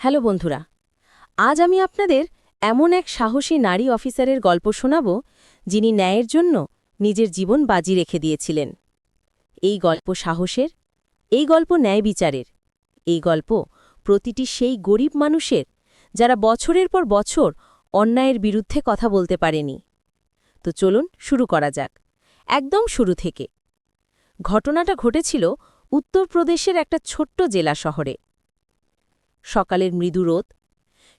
Hello বন্ধুরা, আজ আমি আপনাদের এমন এক সাহসী নারী অফিসারের গল্প শোনাব যিনি ন্যায়ের জন্য নিজের জীবন বাজি রেখে দিয়েছিলেন। এই গল্প সাহসের, এই গল্প ন্যায় বিচারের। এই গল্প প্রতিটি সেই গরিব মানুষের যারা বছরের পর বছর অন্যায়ের বিরুদ্ধে কথা বলতে পারেনি। তো চলুন শুরু করা যাক। একদম শুরু থেকে। ঘটনাটা ঘটেছিল উত্তরপ্রদেশের একটা ছোট্ট জেলা শহরে। সকালের মৃদু রোদ।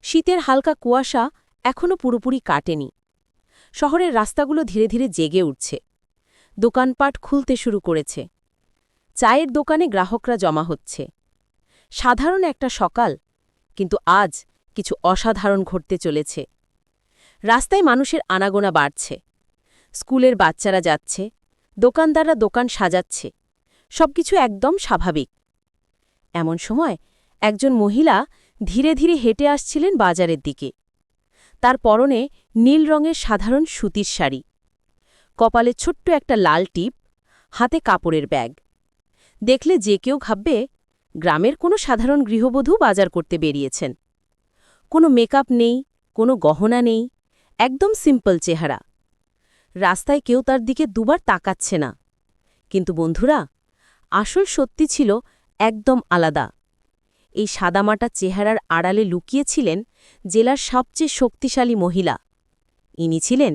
শীতের হালকা কুয়াশা এখনও পুরোপুরি কাটেনি। শহরের রাস্তাগুলো ধীরে ধীরে জেগে উঠছে। দোকানপাট খুলতে শুরু করেছে। চায়ের দোকানে গ্রাহকরা জমা হচ্ছে। সাধারণ একটা সকাল, কিন্তু আজ কিছু অসাধারণ ঘটতে চলেছে। রাস্তায় মানুষের আনাগোনা বাড়ছে। স্কুলের বাচ্চারা যাচ্ছে, দোকানদাররা দোকান সাজাচ্ছে, সবকিছু একদম স্বাভাবিক। এমন সময় একজন মহিলা ধীরে ধীরে হেঁটে আসছিলেন বাজারের দিকে। তার পরনে নীল রঙের সাধারণ সুতির শাড়ি। কপালে ছোট্ট একটা লাল টিপ, হাতে কাপড়ের ব্যাগ। দেখলে যে কেউ ভাববে, গ্রামের কোনো সাধারণ গৃহবধূ বাজার করতে বেরিয়েছেন। কোনো মেকআপ নেই, কোনো গহনা নেই, একদম সিম্পল চেহারা। রাস্তায় কেউ তার দিকে দুবার তাকাচ্ছে না। কিন্তু বন্ধুরা, আসল সত্যি ছিল একদম আলাদা। এই সাদামাটা চেহারার আড়ালে লুকিয়েছিলেন জেলার সবচেয়ে শক্তিশালী মহিলা। ইনি ছিলেন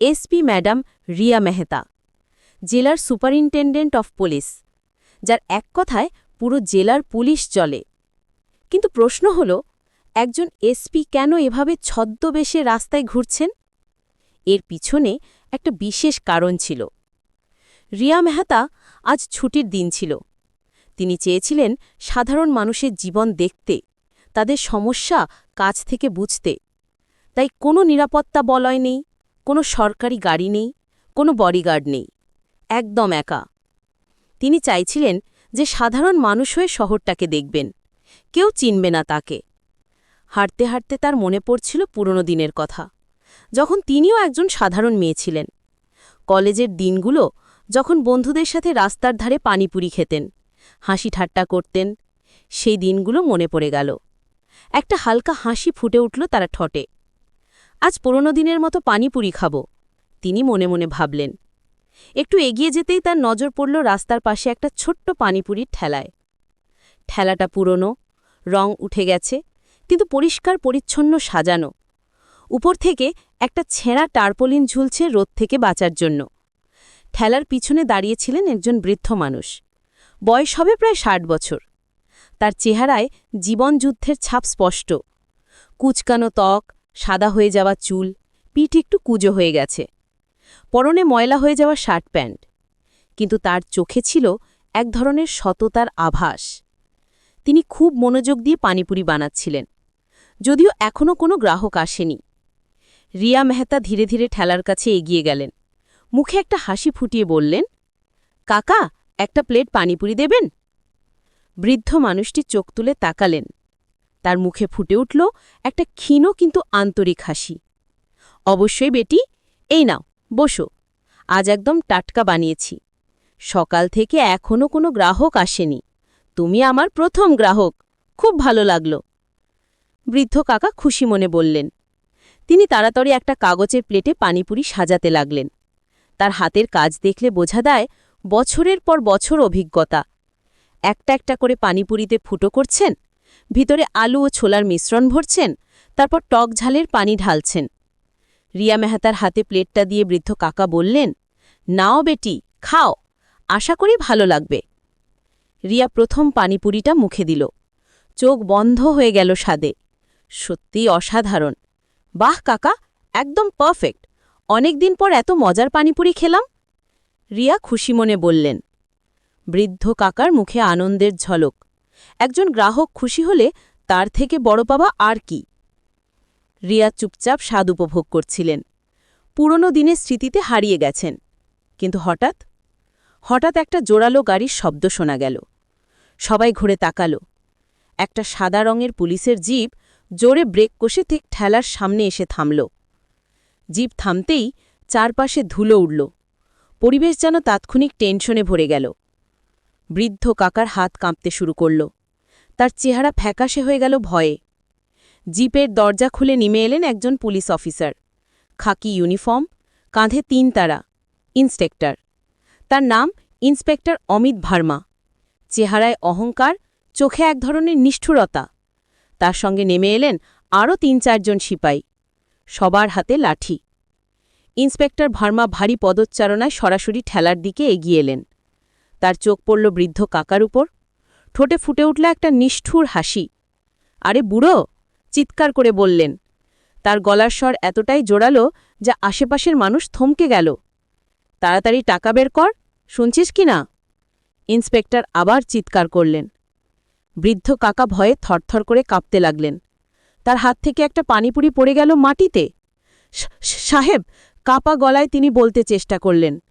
এসপি ম্যাডাম রিয়া মেহতা, জেলার সুপারিনটেন্ডেন্ট অফ পুলিশ, যার এক কথায় পুরো জেলার পুলিশ চলে কিন্তু প্রশ্ন হল, একজন এসপি কেন এভাবে ছদ্মবেশে রাস্তায় ঘুরছেন? এর পিছনে একটা বিশেষ কারণ ছিল। রিয়া মেহতা আজ ছুটির দিন ছিল। তিনি চেয়েছিলেন সাধারণ মানুষের জীবন দেখতে, তাদের সমস্যা কাছ থেকে বুঝতে। তাই কোনো নিরাপত্তা বলয় নেই, কোনো সরকারি গাড়ি নেই, কোনো বডিগার্ড নেই, একদম একা। তিনি চাইছিলেন যে সাধারণ মানুষ হয়ে শহরটাকে দেখবেন, কেউ চিনবে না তাকে। হাঁটতে হাঁটতে তার মনে পড়ছিল পুরনো দিনের কথা, যখন তিনিও একজন সাধারণ মেয়ে ছিলেন। কলেজের দিনগুলো যখন বন্ধুদের সাথে রাস্তার ধারে পানিপুরি খেতেন হাসি ঠাট্টা করতেন। সেই দিনগুলো মনে পড়ে গেল। একটা হালকা হাসি ফুটে উঠল তারা ঠটে। আজ পুরনো দিনের মতো পানিপুরি খাব, তিনি মনে মনে ভাবলেন। একটু এগিয়ে যেতেই তার নজর পড়ল রাস্তার পাশে একটা ছোট্ট পানিপুরির ঠেলায়। ঠেলাটা পুরনো, রং উঠে গেছে, কিন্তু পরিষ্কার পরিচ্ছন্ন সাজানো। উপর থেকে একটা ছেঁড়া টার্পলিন ঝুলছে রোদ থেকে বাঁচার জন্য। ঠেলার পিছনে দাঁড়িয়েছিলেন একজন বৃদ্ধ মানুষ। বয়স হবে প্রায় ষাট বছর। তার চেহারায় জীবনযুদ্ধের ছাপ স্পষ্ট। কুচকানো ত্বক, সাদা হয়ে যাওয়া চুল, পিঠ একটু কুজো হয়ে গেছে। পরনে ময়লা হয়ে যাওয়া শার্ট প্যান্ট। কিন্তু তার চোখে ছিল এক ধরনের সততার আভাস। তিনি খুব মনোযোগ দিয়ে পানিপুরি বানাচ্ছিলেন। যদিও এখনও কোনো গ্রাহক আসেনি। রিয়া মেহতা ধীরে ধীরে ঠেলার কাছে এগিয়ে গেলেন। মুখে একটা হাসি ফুটিয়ে বললেন, কাকা একটা প্লেট পানিপুরি দেবেন? বৃদ্ধ মানুষটি চোখ তুলে তাকালেন। তার মুখে ফুটে উঠল একটা ক্ষীণ কিন্তু আন্তরিক হাসি। অবশ্যই বেটি, এই নাও, বসো। আজ একদম টাটকা বানিয়েছি। সকাল থেকে এখনও কোনো গ্রাহক আসেনি। তুমি আমার প্রথম গ্রাহক। খুব ভালো লাগল। বৃদ্ধ কাকা খুশি মনে বললেন। তিনি তাড়াতাড়ি একটা কাগজের প্লেটে পানিপুরি সাজাতে লাগলেন। তার হাতের কাজ দেখলে বোঝা দেয় বছরের পর বছর অভিজ্ঞতা। একটা একটা করে পানিপুরিতে ফুটো করছেন, ভিতরে আলু ও ছোলার মিশ্রণ ভরছেন, তারপর টক ঝালের পানি ঢালছেন। রিয়া মেহতার হাতে প্লেটটা দিয়ে বৃদ্ধ কাকা বললেন, নাও বেটি, খাও, আশা করি ভালো লাগবে। রিয়া প্রথম পানিপুরিটা মুখে দিল। চোখ বন্ধ হয়ে গেল স্বাদে। সত্যি অসাধারণ। বাহ, কাকা, একদম পারফেক্ট। অনেকদিন পর এত মজার পানিপুরি খেলাম। রিয়া খুশি মনে বললেন, বৃদ্ধ কাকার মুখে আনন্দের ঝলক। একজন গ্রাহক খুশি হলে তার থেকে বড় পাবা আর কি? রিয়া চুপচাপ স্বাদ উপভোগ করছিলেন। পুরনো দিনের স্মৃতিতে হারিয়ে গেছেন। কিন্তু হঠাৎ হঠাৎ একটা জোরালো গাড়ির শব্দ শোনা গেল। সবাই ঘুরে তাকাল। একটা সাদা রঙের পুলিশের জিপ জোরে ব্রেক কষে ঠিক ঠেলার সামনে এসে থামল। জিপ থামতেই চারপাশে ধুলো উড়ল। পরিবেশ যেন তাৎক্ষণিক টেনশনে ভরে গেল। বৃদ্ধ কাকার হাত কাঁপতে শুরু করল। তার চেহারা ফ্যাকাশে হয়ে গেল ভয়ে। জিপের দরজা খুলে নেমে এলেন একজন পুলিশ অফিসার। খাকি ইউনিফর্ম, কাঁধে তিন তারা, ইন্সপেক্টর। তার নাম ইন্সপেক্টর অমিত ভার্মা। চেহারায় অহংকার, চোখে এক ধরনের নিষ্ঠুরতা। তার সঙ্গে নেমে এলেন আরও তিন চারজন সিপাই। সবার হাতে লাঠি। ইন্সপেক্টর ভার্মা ভারী পদোচ্চারণায় সরাসরি ঠেলার দিকে এগিয়ে এলেন। তার চোখ পড়ল বৃদ্ধ কাকার উপর। ঠোঁটে ফুটে উঠল একটা নিষ্ঠুর হাসি। আরে বুড়ো! চিৎকার করে বললেন। তার গলার স্বর এতটাই জোরালো যা আশেপাশের মানুষ থমকে গেল। তাড়াতাড়ি টাকা বের কর, শুনছিস কি না? ইন্সপেক্টর আবার চিৎকার করলেন। বৃদ্ধ কাকা ভয়ে থরথর করে কাঁপতে লাগলেন। তার হাত থেকে একটা পানিপুরি পড়ে গেল মাটিতে। "সা- সা- সাহেব কাপা গলায় তিনি বলতে চেষ্টা করলেন,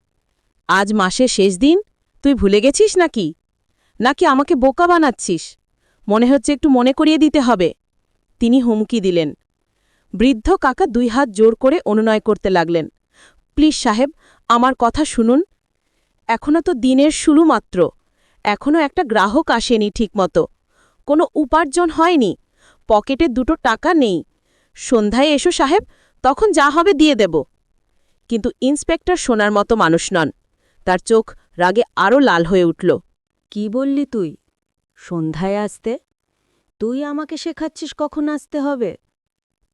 আজ মাসের শেষ দিন? তুই ভুলে গেছিস নাকি? নাকি আমাকে বোকা বানাচ্ছিস? মনে হচ্ছে একটু মনে করিয়ে দিতে হবে। তিনি হুমকি দিলেন। বৃদ্ধ কাকা দুই হাত জোর করে অনুনয় করতে লাগলেন। প্লিজ সাহেব, আমার কথা শুনুন। এখনও তো দিনের শুরু মাত্র। এখনও একটা গ্রাহক আসেনি ঠিকমতো। কোনো উপার্জন হয়নি। পকেটে দুটো টাকা নেই। সন্ধ্যায় এসো সাহেব, তখন যা হবে দিয়ে দেব। কিন্তু ইন্সপেক্টর শোনার মতো মানুষ নন। তার চোখ রাগে আরও লাল হয়ে উঠল। কি বললি তুই? সন্ধ্যায় আসতে? তুই আমাকে শেখাচ্ছিস কখন আসতে হবে?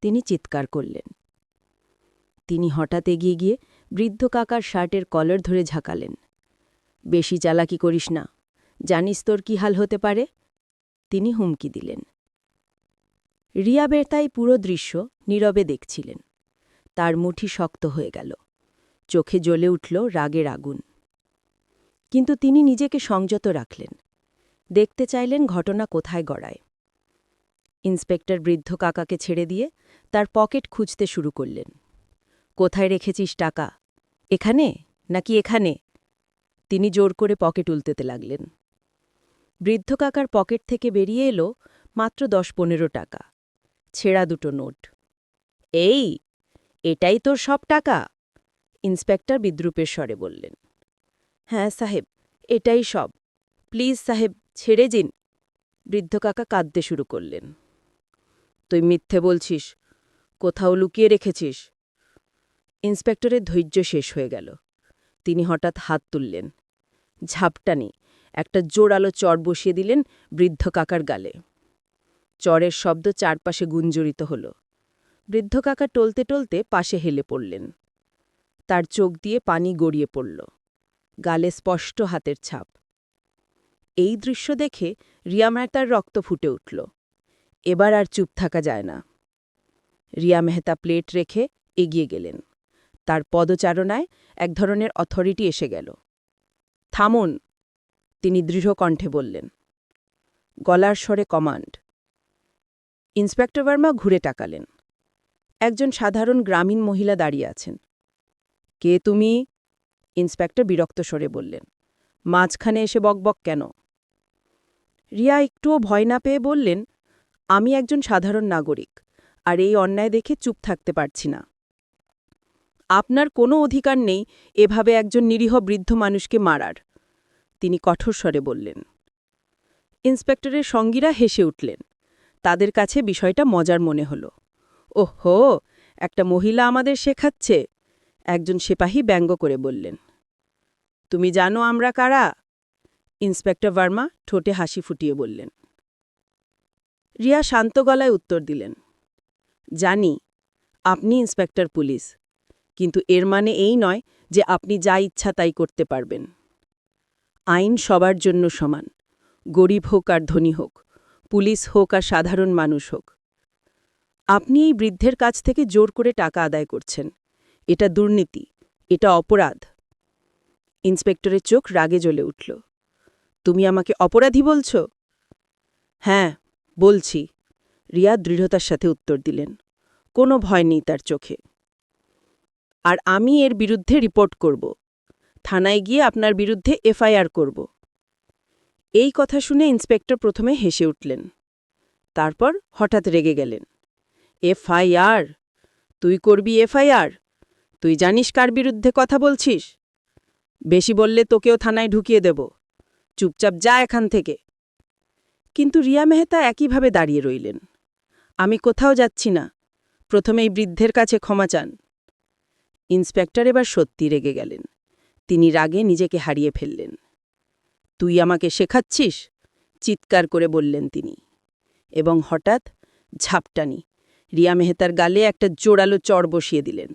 তিনি চিৎকার করলেন। তিনি হঠাৎ এগিয়ে গিয়ে বৃদ্ধ কাকার শার্টের কলার ধরে ঝাঁকালেন। বেশি চালাকি করিস না। জানিস তোর কি হাল হতে পারে? তিনি হুমকি দিলেন। রিয়া বেতাই পুরো দৃশ্য নীরবে দেখছিলেন। তার মুঠি শক্ত হয়ে গেল। চোখে জ্বলে উঠল রাগের আগুন। কিন্তু তিনি নিজেকে সংযত রাখলেন। দেখতে চাইলেন ঘটনা কোথায় গড়ায়। ইন্সপেক্টর বৃদ্ধ কাকাকে ছেড়ে দিয়ে তার পকেট খুঁজতে শুরু করলেন। কোথায় রেখেছিস টাকা? এখানে নাকি এখানে? তিনি জোর করে পকেট উলতেতে লাগলেন। বৃদ্ধ কাকার পকেট থেকে বেরিয়ে এলো মাত্র দশ পনেরো টাকা। ছেঁড়া দুটো নোট। এই, এটাই তোর সব টাকা? ইন্সপেক্টর বিদ্রুপের স্বরে বললেন হ্যাঁ সাহেব, এটাই সব। প্লিজ সাহেব, ছেড়ে দিন। বৃদ্ধ কাকা কাঁদতে শুরু করলেন, তুই মিথ্যে বলছিস, কোথাও লুকিয়ে রেখেছিস? ইন্সপেক্টরের ধৈর্য শেষ হয়ে গেল। তিনি হঠাৎ হাত তুললেন ঝাপটানি একটা জোরালো চর বসিয়ে দিলেন বৃদ্ধ কাকার গালে। চরের শব্দ চারপাশে গুঞ্জরিত হল। বৃদ্ধ কাকা টলতে টলতে পাশে হেলে পড়লেন। তার চোখ দিয়ে পানি গড়িয়ে পড়ল। গালে স্পষ্ট হাতের ছাপ। এই দৃশ্য দেখে রিয়া মেহতার রক্ত ফুটে উঠল। এবার আর চুপ থাকা যায় না। রিয়া মেহতা প্লেট রেখে এগিয়ে গেলেন। তার পদচারণায় এক ধরনের অথরিটি এসে গেল। থামুন, তিনি দৃঢ় কণ্ঠে বললেন। গলার স্বরে কমান্ড। ইন্সপেক্টর ভার্মা ঘুরে টাকালেন একজন সাধারণ গ্রামীণ মহিলা দাঁড়িয়ে আছেন। কে তুমি? ইন্সপেক্টর বিরক্ত স্বরে বললেন। মাঝখানে এসে বকবক কেন? রিয়া একটুও ভয় না পেয়ে বললেন, আমি একজন সাধারণ নাগরিক, আর এই অন্যায় দেখে চুপ থাকতে পারছি না। আপনার কোনো অধিকার নেই এভাবে একজন নিরীহ বৃদ্ধ মানুষকে মারার, তিনি কঠোর স্বরে বললেন। ইন্সপেক্টরের সঙ্গীরা হেসে উঠলেন। তাদের কাছে বিষয়টা মজার মনে হল। ওহো, একটা মহিলা আমাদের শেখাচ্ছে একজন সিপাহী ব্যঙ্গ করে বললেন, তুমি জানো আমরা কারা? ইন্সপেক্টর ভার্মা ঠোঁটে হাসি ফুটিয়ে বললেন। রিয়া শান্ত গলায় উত্তর দিলেন, জানি, আপনি ইন্সপেক্টর পুলিশ, কিন্তু এর মানে এই নয় যে আপনি যা ইচ্ছা তাই করতে পারবেন। আইন সবার জন্য সমান, গরিব হোক আর ধনী হোক, পুলিশ হোক আর সাধারণ মানুষ হোক। আপনি এই বৃদ্ধের কাছ থেকে জোর করে টাকা আদায় করছেন এটা দুর্নীতি, এটা অপরাধ। ইন্সপেক্টরের চোখ রাগে জ্বলে উঠল। তুমি আমাকে অপরাধী বলছ? হ্যাঁ বলছি। রিয়া দৃঢ়তার সাথে উত্তর দিলেন। কোনো ভয় নেই তার চোখে। আর আমি এর বিরুদ্ধে রিপোর্ট করব। থানায় গিয়ে আপনার বিরুদ্ধে এফআইআর করব। এই কথা শুনে ইন্সপেক্টর প্রথমে হেসে উঠলেন। তারপর হঠাৎ রেগে গেলেন। এফআইআর? তুই করবি এফআইআর? তুই জানিস কার বিরুদ্ধে কথা বলছিস? বেশি বললে তোকেও থানায় ঢুকিয়ে দেব। চুপচাপ যা এখান থেকে। কিন্তু রিয়া মেহতা একইভাবে দাঁড়িয়ে রইলেন। আমি কোথাও যাচ্ছি না। প্রথমে এই বৃদ্ধের কাছে ক্ষমা চান। ইন্সপেক্টর এবার সত্যি রেগে গেলেন। তিনি রাগে নিজেকে হারিয়ে ফেললেন। তুই আমাকে শেখাচ্ছিস? চিৎকার করে বললেন তিনি। এবং হঠাৎ ঝাপটানি রিয়া মেহতার গালে একটা জোরালো চড় বসিয়ে দিলেন।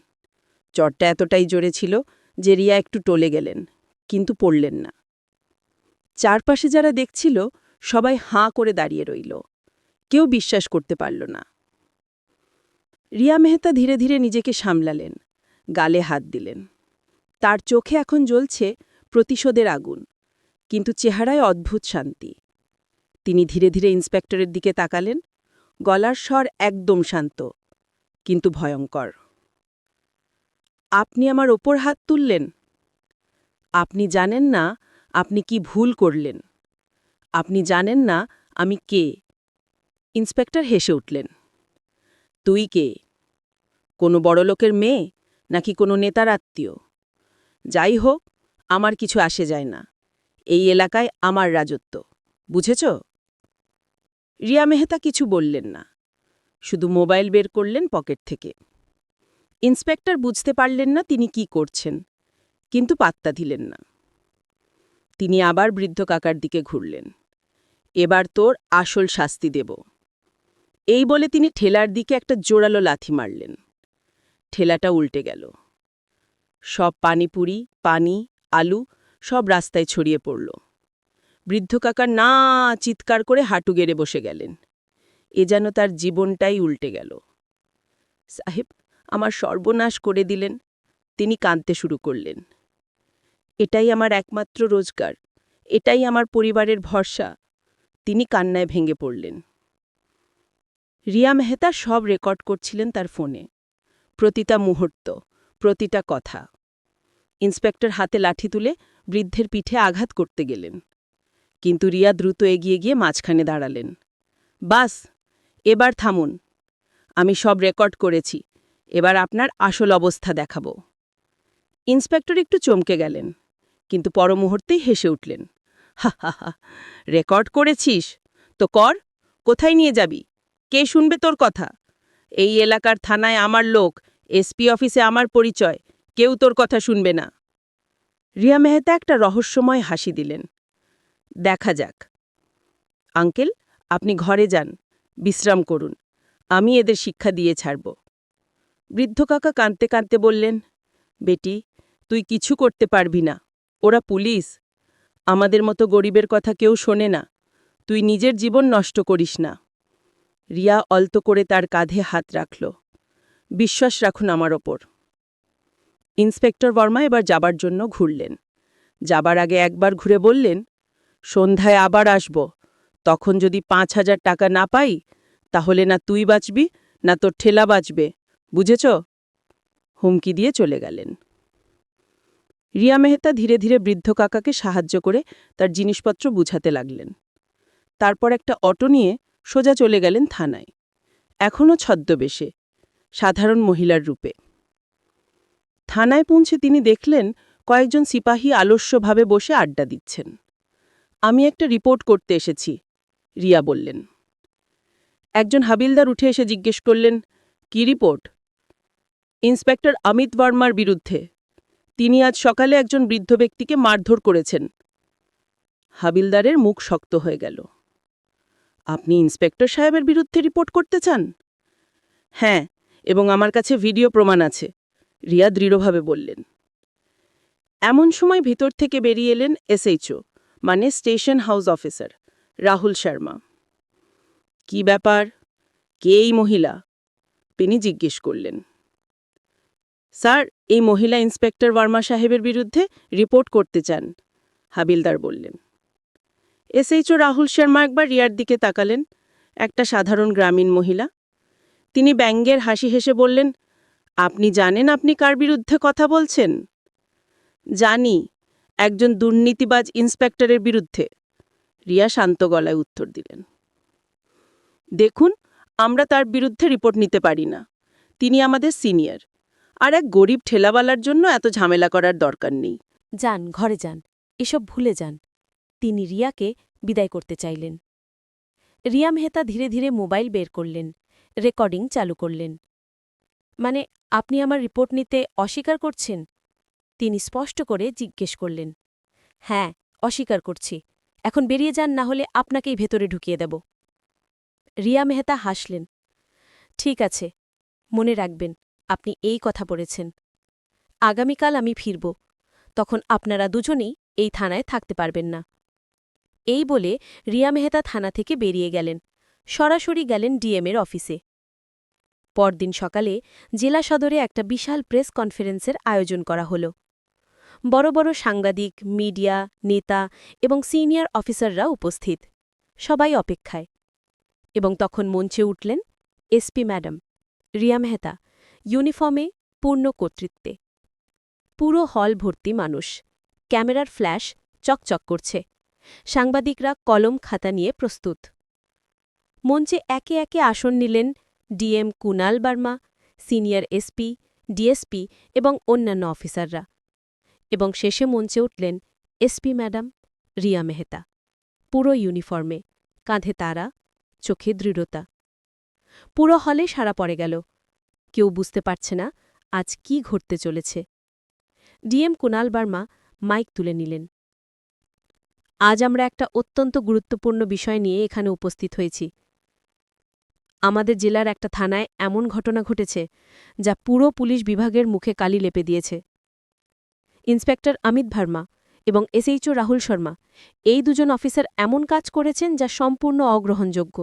চড়টা এতটাই জোরে ছিল যে রিয়া একটু টলে গেলেন, কিন্তু পড়লেন না। চারপাশে যারা দেখছিল সবাই হাঁ করে দাঁড়িয়ে রইল, কেউ বিশ্বাস করতে পারল না। রিয়া মেহতা ধীরে ধীরে নিজেকে সামলালেন, গালে হাত দিলেন। তার চোখে এখন জ্বলছে প্রতিশোধের আগুন, কিন্তু চেহারায় অদ্ভুত শান্তি। তিনি ধীরে ধীরে ইন্সপেক্টরের দিকে তাকালেন, গলার স্বর একদম শান্ত, কিন্তু ভয়ঙ্কর। আপনি আমার ওপর হাত তুললেন। আপনি জানেন না আপনি কি ভুল করলেন। আপনি জানেন না আমি কে। ইন্সপেক্টর হেসে উঠলেন। তুই কে? কোনো বড়লোকের মেয়ে নাকি কোনো নেতার আত্মীয়? যাই হোক, আমার কিছু আসে যায় না। এই এলাকায় আমার রাজত্ব, বুঝেছ? রিয়া মেহতা কিছু বললেন না। শুধু মোবাইল বের করলেন পকেট থেকে। ইন্সপেক্টর বুঝতে পারলেন না তিনি কি করছেন, কিন্তু পাত্তা দিলেন না। তিনি আবার বৃদ্ধ কাকার দিকে ঘুরলেন। এবার তোর আসল শাস্তি দেব। এই বলে তিনি ঠেলার দিকে একটা জোরালো লাথি মারলেন। ঠেলাটা উল্টে গেল। সব পানিপুরি, পানি, আলু সব রাস্তায় ছড়িয়ে পড়ল। বৃদ্ধ কাকা না চিৎকার করে হাঁটু গেড়ে বসে গেলেন। এ যেন তার জীবনটাই উল্টে গেল। সাহেব আমার সর্বনাশ করে দিলেন। তিনি কাঁদতে শুরু করলেন। এটাই আমার একমাত্র রোজগার। এটাই আমার পরিবারের ভরসা। তিনি কান্নায় ভেঙে পড়লেন। রিয়া মেহতা সব রেকর্ড করছিলেন তার ফোনে। প্রতিটা মুহূর্ত, প্রতিটা কথা। ইন্সপেক্টর হাতে লাঠি তুলে বৃদ্ধের পিঠে আঘাত করতে গেলেন। কিন্তু রিয়া দ্রুত এগিয়ে গিয়ে মাঝখানে দাঁড়ালেন। বাস, এবার থামুন। আমি সব রেকর্ড করেছি। এবার আপনার আসল অবস্থা দেখাব। ইন্সপেক্টর একটু চমকে গেলেন, কিন্তু পর মুহূর্তেই হেসে উঠলেন, হা হা রেকর্ড করেছিস? তো কর, কোথায় নিয়ে যাবি? কে শুনবে তোর কথা? এই এলাকার থানায় আমার লোক, এসপি অফিসে আমার পরিচয়, কেউ তোর কথা শুনবে না। রিয়া মেহতা একটা রহস্যময় হাসি দিলেন, দেখা যাক। আঙ্কেল, আপনি ঘরে যান, বিশ্রাম করুন, আমি এদের শিক্ষা দিয়ে ছাড়ব। বৃদ্ধ কাকা কাঁদতে কাঁদতে বললেন, বেটি, তুই কিছু করতে পারবি না। ওরা পুলিশ। আমাদের মতো গরিবের কথা কেউ শোনে না। তুই নিজের জীবন নষ্ট করিস না। রিয়া অল্ত করে তার কাঁধে হাত রাখল। বিশ্বাস রাখুন আমার ওপর। ইন্সপেক্টর বর্মা এবার যাবার জন্য ঘুরলেন। যাবার আগে একবার ঘুরে বললেন, সন্ধ্যায় আবার আসব। তখন যদি পাঁচ হাজার টাকা না পাই, তাহলে না তুই বাঁচবি, না তোর ঠেলা বাঁচবে। বুঝেছ? হুমকি দিয়ে চলে গেলেন। রিয়া মেহতা ধীরে ধীরে বৃদ্ধ কাকাকে সাহায্য করে তার জিনিসপত্র বুঝাতে লাগলেন। তারপর একটা অটো নিয়ে সোজা চলে গেলেন থানায়। এখনও ছদ্মবেশে, সাধারণ মহিলার রূপে। থানায় পৌঁছে তিনি দেখলেন কয়েকজন সিপাহী আলস্যভাবে বসে আড্ডা দিচ্ছেন। আমি একটা রিপোর্ট করতে এসেছি, রিয়া বললেন। একজন হাবিলদার উঠে এসে জিজ্ঞেস করলেন, কি রিপোর্ট? ইন্সপেক্টর অমিত বর্মার বিরুদ্ধে। তিনি আজ সকালে একজন বৃদ্ধ ব্যক্তিকে মারধর করেছেন। হাবিলদারের মুখ শক্ত হয়ে গেল। আপনি ইন্সপেক্টর সাহেবের বিরুদ্ধে রিপোর্ট করতে চান? হ্যাঁ এবং আমার কাছে ভিডিও প্রমাণ আছে, রিয়া দৃঢ়ভাবে বললেন। এমন সময় ভিতর থেকে বেরিয়ে এলেন এসএইচও মানে station house officer, Rahul Sharma. কি ব্যাপার? কে এই মহিলা? তিনি জিজ্ঞেস করলেন। স্যার, এই মহিলা ইন্সপেক্টর বর্মা সাহেবের বিরুদ্ধে রিপোর্ট করতে চান, হাবিলদার বললেন। এসএইচও রাহুল শর্মা একবার রিয়ার দিকে তাকালেন, একটা সাধারণ গ্রামীণ মহিলা। তিনি ব্যঙ্গের হাসি হেসে বললেন, আপনি জানেন আপনি কার বিরুদ্ধে কথা বলছেন? জানি, একজন দুর্নীতিবাজ ইন্সপেক্টরের বিরুদ্ধে, রিয়া শান্ত গলায় উত্তর দিলেন। দেখুন, আমরা তার বিরুদ্ধে রিপোর্ট নিতে পারি না। তিনি আমাদের সিনিয়র। আর এক গরিব ঠেলাওয়ালার জন্য এত ঝামেলা করার দরকার নেই। যান, ঘরে যান, এসব ভুলে যান। তিনি রিয়াকে বিদায় করতে চাইলেন। রিয়া মেহতা ধীরে ধীরে মোবাইল বের করলেন, রেকর্ডিং চালু করলেন। মানে আপনি আমার রিপোর্ট নিতে অস্বীকার করছেন? তিনি স্পষ্ট করে জিজ্ঞেস করলেন হ্যাঁ অস্বীকার করছি। এখন বেরিয়ে যান, না হলে আপনাকেই ভেতরে ঢুকিয়ে দেব। রিয়া মেহতা হাসলেন, ঠিক আছে, মনে রাখবেন। আপনি এই কথা বলেছেন। আগামীকাল আমি ফিরব। তখন আপনারা দুজনেই এই থানায় থাকতে পারবেন না। এই বলে রিয়া মেহতা থানা থেকে বেরিয়ে গেলেন। সরাসরি গেলেন ডিএমের অফিসে। পরদিন সকালে জেলা সদরে একটা বিশাল প্রেস কনফারেন্সের আয়োজন করা হল। বড় বড় সাংবাদিক, মিডিয়া, নেতা এবং সিনিয়র অফিসাররা উপস্থিত। সবাই অপেক্ষায়। এবং তখন মঞ্চে উঠলেন এসপি ম্যাডাম, রিয়া মেহতা। ইউনিফর্মে পূর্ণ কর্তৃত্বে। পুরো হল ভর্তি মানুষ। ক্যামেরার ফ্ল্যাশ চকচক করছে। সাংবাদিকরা কলম খাতা নিয়ে প্রস্তুত। মঞ্চে একে একে আসন নিলেন DM Kunal Verma, senior SP, DSP এবং অন্যান্য অফিসাররা এবং শেষে মঞ্চে উঠলেন এসপি ম্যাডাম রিয়া মেহতা। পুরো ইউনিফর্মে কাঁধে তারা, চোখে দৃঢ়তা। পুরো হলে সারা পড়ে গেল। কেউ বুঝতে পারছে না আজ কি ঘটতে চলেছে। ডিএম কুনাল বার্মা মাইক তুলে নিলেন। আজ আমরা একটা অত্যন্ত গুরুত্বপূর্ণ বিষয় নিয়ে এখানে উপস্থিত হয়েছি। আমাদের জেলার একটা থানায় এমন ঘটনা ঘটেছে যা পুরো পুলিশ বিভাগের মুখে কালি লেপে দিয়েছে। ইন্সপেক্টর অমিত ভার্মা এবং এসএইচও রাহুল শর্মা এই দুজন অফিসার এমন কাজ করেছেন যা সম্পূর্ণ অগ্রহণযোগ্য।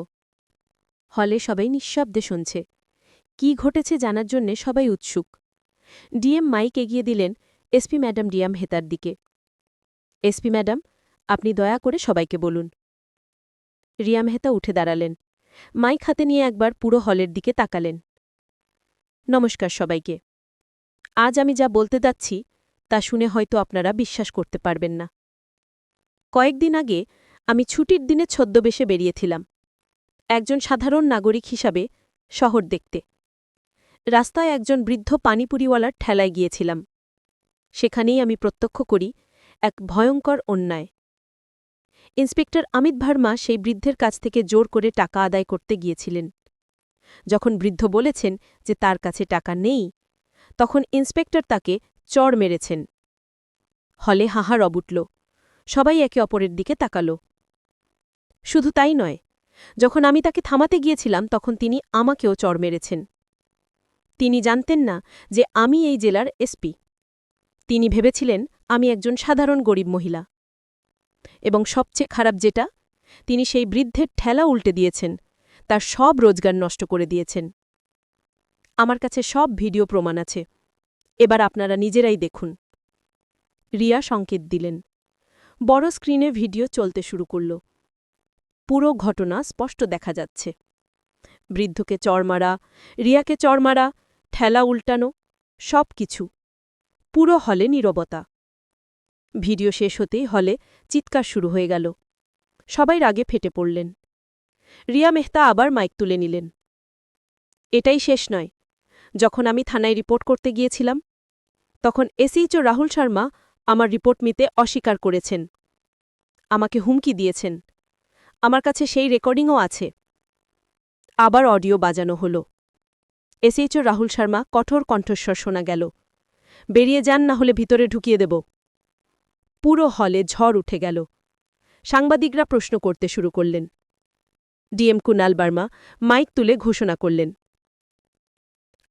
হলে সবাই নিঃশব্দে শুনছে। কি ঘটেছে জানার জন্যে সবাই উৎসুক। ডিএম মাইক এগিয়ে দিলেন এসপি ম্যাডাম ডিএম হেতার দিকে। এসপি ম্যাডাম, আপনি দয়া করে সবাইকে বলুন। রিয়া মেহতা উঠে দাঁড়ালেন। মাইক হাতে নিয়ে একবার পুরো হলের দিকে তাকালেন। নমস্কার সবাইকে। আজ আমি যা বলতে যাচ্ছি, তা শুনে হয়তো আপনারা বিশ্বাস করতে পারবেন না। কয়েকদিন আগে আমি ছুটির দিনে ছদ্মবেশে বেরিয়েছিলাম। একজন সাধারণ নাগরিক হিসাবে শহর দেখতে। রাস্তায় একজন বৃদ্ধ পানিপুরিওয়ালার ঠেলায় গিয়েছিলাম। সেখানেই আমি প্রত্যক্ষ করি, এক ভয়ঙ্কর অন্যায়। ইন্সপেক্টর অমিত ভার্মা সেই বৃদ্ধের কাছ থেকে জোর করে টাকা আদায় করতে গিয়েছিলেন। যখন বৃদ্ধ বলেছেন যে তার কাছে টাকা নেই, তখন ইন্সপেক্টর তাকে চড় মেরেছেন। হলে হাহা রবুটল সবাই একে অপরের দিকে তাকাল। শুধু তাই নয়, যখন আমি তাকে থামাতে গিয়েছিলাম, তখন তিনি আমাকেও চড় মেরেছেন। তিনি জানতেন না যে আমি এই জেলার এসপি তিনি ভেবেছিলেন আমি একজন সাধারণ গরিব মহিলা। এবং সবচেয়ে খারাপ যেটা, তিনি সেই বৃদ্ধের ঠেলা উল্টে দিয়েছেন, তার সব রোজগার নষ্ট করে দিয়েছেন। আমার কাছে সব ভিডিও প্রমাণ আছে। এবার আপনারা নিজেরাই দেখুন। রিয়া সংকেত দিলেন। বড় স্ক্রিনে ভিডিও চলতে শুরু করল। পুরো ঘটনা স্পষ্ট দেখা যাচ্ছে। বৃদ্ধকে চড়মারা, রিয়াকে চড়মারা ঠেলা উল্টানো, সব কিছু। পুরো হলে নীরবতা। ভিডিও শেষ হতেই হলে চিৎকার শুরু হয়ে গেল। সবাই রাগে ফেটে পড়লেন। রিয়া মেহতা আবার মাইক তুলে নিলেন। এটাই শেষ নয়। যখন আমি থানায় রিপোর্ট করতে গিয়েছিলাম, তখন এসএইচও রাহুল শর্মা আমার রিপোর্ট নিতে অস্বীকার করেছেন। আমাকে হুমকি দিয়েছেন। আমার কাছে সেই রেকর্ডিংও আছে। আবার অডিও বাজানো হল। এসএইচও রাহুল শর্মা কঠোর কণ্ঠস্বর শোনা গেল। বেরিয়ে যান, না হলে ভিতরে ঢুকিয়ে দেব। পুরো হলে ঝড় উঠে গেল। সাংবাদিকরা প্রশ্ন করতে শুরু করলেন। ডিএম কুনাল বার্মা মাইক তুলে ঘোষণা করলেন।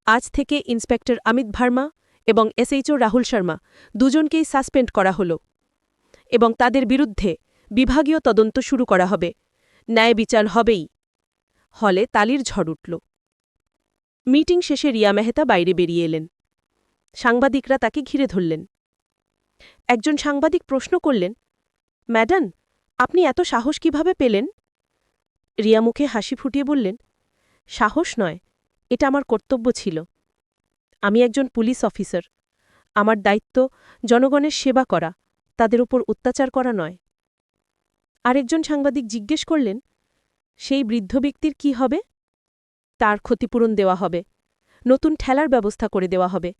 আজ থেকে ইন্সপেক্টর অমিত ভার্মা এবং এসএইচও রাহুল শর্মা দুজনকেই সাসপেন্ড করা হল এবং তাদের বিরুদ্ধে বিভাগীয় তদন্ত শুরু করা হবে। ন্যায় বিচার হবেই। হলে তালির ঝড় উঠল। মিটিং শেষে রিয়া মেহতা বাইরে বেরিয়ে এলেন। সাংবাদিকরা তাকে ঘিরে ধরলেন। একজন সাংবাদিক প্রশ্ন করলেন, ম্যাডাম, আপনি এত সাহস কীভাবে পেলেন? রিয়া মুখে হাসি ফুটিয়ে বললেন, সাহস নয়, এটা আমার কর্তব্য ছিল। আমি একজন পুলিশ অফিসার। আমার দায়িত্ব জনগণের সেবা করা, তাদের উপর অত্যাচার করা নয়। আরেকজন সাংবাদিক জিজ্ঞেস করলেন, সেই বৃদ্ধ ব্যক্তির কি হবে? তার ক্ষতিপূরণ দেওয়া হবে। নতুন ঠেলার ব্যবস্থা করে দেওয়া হবে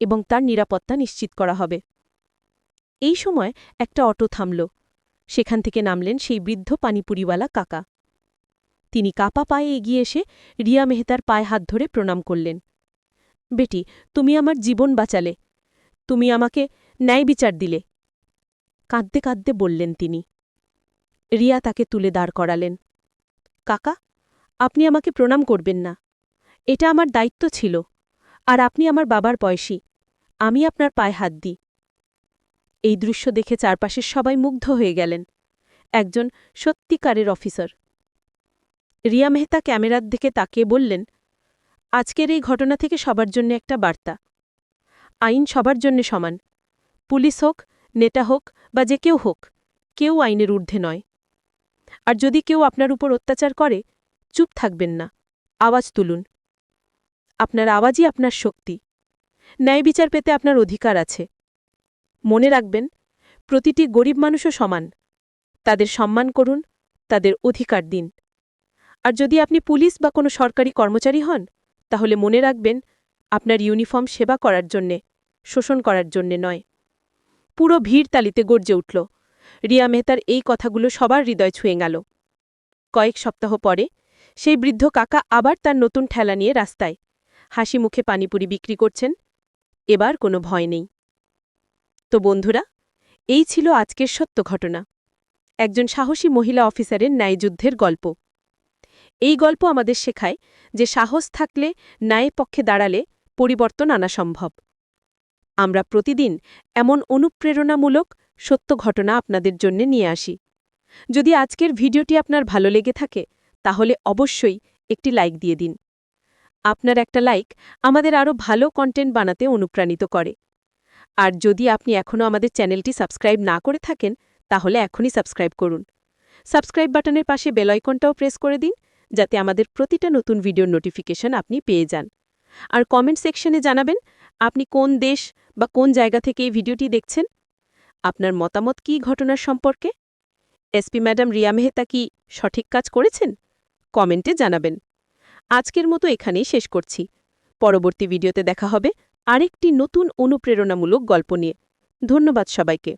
এবং তার নিরাপত্তা নিশ্চিত করা হবে। এই সময় একটা অটো থামল। সেখান থেকে নামলেন সেই বৃদ্ধ পানিপুরিওয়ালা কাকা। তিনি কাপা পায়ে এগিয়ে এসে রিয়া মেহতার পায়ে হাত ধরে প্রণাম করলেন। বেটি, তুমি আমার জীবন বাঁচালে। তুমি আমাকে ন্যায় বিচার দিলে। কাঁদতে কাঁদতে বললেন তিনি। রিয়া তাকে তুলে দাঁড় করালেন। কাকা আপনি আমাকে প্রণাম করবেন না। এটা আমার দায়িত্ব ছিল। আর আপনি আমার বাবার বয়সী। আমি আপনার পায়ে হাত দিই। এই দৃশ্য দেখে চারপাশের সবাই মুগ্ধ হয়ে গেলেন। একজন সত্যিকারের অফিসার। রিয়া মেহতা ক্যামেরার দিকে তাকিয়ে বললেন, আজকের এই ঘটনা থেকে সবার জন্য একটা বার্তা। আইন সবার জন্য সমান। পুলিশ হোক, নেতা হোক, বা যে কেউ হোক, কেউ আইনের ঊর্ধ্বে নয়। আর যদি কেউ আপনার উপর অত্যাচার করে চুপ থাকবেন না। আওয়াজ তুলুন। আপনার আওয়াজই আপনার শক্তি। ন্যায় বিচার পেতে আপনার অধিকার আছে। মনে রাখবেন, প্রতিটি গরিব মানুষও সমান। তাদের সম্মান করুন, তাদের অধিকার দিন। আর যদি আপনি পুলিশ বা কোনো সরকারি কর্মচারী হন, তাহলে মনে রাখবেন, আপনার ইউনিফর্ম সেবা করার জন্যে, শোষণ করার জন্যে নয়। পুরো ভিড় তালিতে গর্জে উঠল। রিয়া মেহতার এই কথাগুলো সবার হৃদয় ছুঁয়ে গেল। কয়েক সপ্তাহ পরে সেই বৃদ্ধ কাকা আবার তার নতুন ঠেলা নিয়ে রাস্তায়। হাসি মুখে পানিপুরি বিক্রি করছেন। এবার কোনো ভয় নেই। তো বন্ধুরা, এই ছিল আজকের সত্য ঘটনা। একজন সাহসী মহিলা অফিসারের ন্যায়যুদ্ধের গল্প। এই গল্প আমাদের শেখায় যে সাহস থাকলে ন্যায় পক্ষে দাঁড়ালে পরিবর্তন আনা সম্ভব। আমরা প্রতিদিন এমন অনুপ্রেরণামূলক সত্য ঘটনা আপনাদের জন্য নিয়ে আসি। যদি আজকের ভিডিওটি আপনার ভালো লেগে থাকে তাহলে অবশ্যই একটি লাইক দিয়ে দিন। আপনার একটা লাইক আমাদের আরও ভালো কন্টেন্ট বানাতে অনুপ্রাণিত করে। আর যদি আপনি এখনও আমাদের চ্যানেলটি সাবস্ক্রাইব না করে থাকেন, তাহলে এখনই সাবস্ক্রাইব করুন। সাবস্ক্রাইব বাটনের পাশে বেলাইকনটাও প্রেস করে দিন, যাতে আমাদের প্রতিটা নতুন ভিডিওর নোটিফিকেশন আপনি পেয়ে যান। আর কমেন্ট সেকশনে জানাবেন, আপনি কোন দেশ বা কোন জায়গা থেকে এই ভিডিওটি দেখছেন? আপনার মতামত কী ঘটনার সম্পর্কে? এসপি ম্যাডাম রিয়া মেহতা কি সঠিক কাজ করেছেন? কমেন্টে জানাবেন। আজকের মতো এখানেই শেষ করছি। পরবর্তী ভিডিওতে দেখা হবে আরেকটি নতুন অনুপ্রেরণামূলক গল্প নিয়ে। ধন্যবাদ সবাইকে।